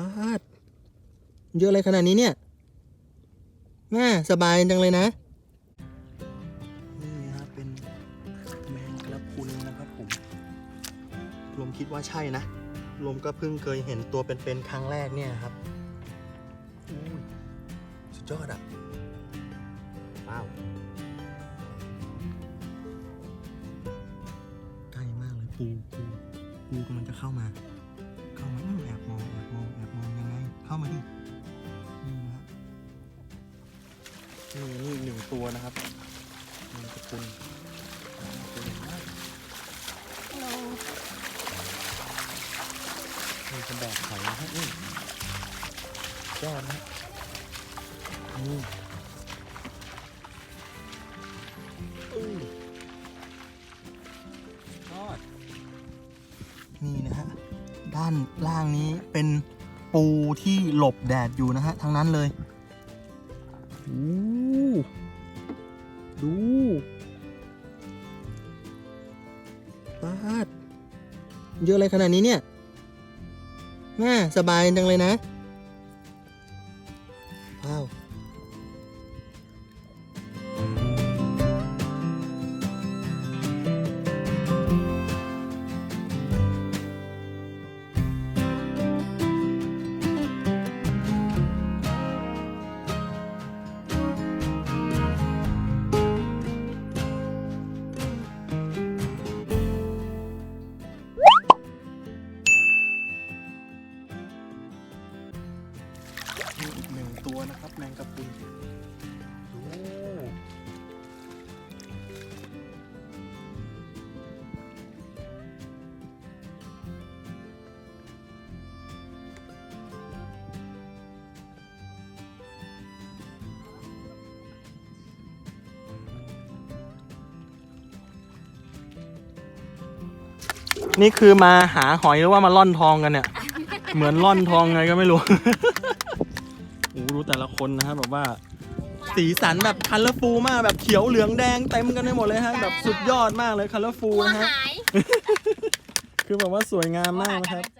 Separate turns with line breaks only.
ป้าดเยอะอะไรขนาดนี้เนี่ยแม่สบายจังเลยนะ นี่ครับเป็นแมงกระพรุนนะครับผมลมคิดว่าใช่นะลมก็เพิ่งเคยเห็นตัวเป็นๆครั้งแรกเนี่ยครับสุดยอดอะว้าวใกล้มากเลยปูปูปูกำลังจะเข้ามา เข้ามาอื้อแอบมองแอบมองแอบมองยังไง เข้ามาดินี่นะครับนี่นี่อีกหนึ่งตัวนะครับมันจะคุณตัวใหญ่มากมันจะแบกไข่นะฮะนี่ยอดนะฮะนี่อื้อยอดนี่นะฮะ ด้านล่างนี้เป็นปูที่หลบแดดอยู่นะฮะทั้งนั้นเลยโอ้ดูปาดเยอะอะไรขนาดนี้เนี่ยแม่สบายจังเลยนะ ตัวนะครับแมงกะพรุนโอ้นี่คือมาหาหอยหรือว่ามาล่อนทองกันเนี่ย เหมือนล่อนทองไงก็ไม่รู้ โอ้โหดูแต่ละคนนะครับแบบว่า สีสันแบบคัลเลอร์ฟูมากแบบเขียวเหลืองแดงเต็มกันไปหมดเลยฮะแบบสุดยอดมากเลยคัลเลอร์ฟู
หัว
นะฮะ
หาย
คือแบบว่าสวยงามมากนะครับ
หัวหาย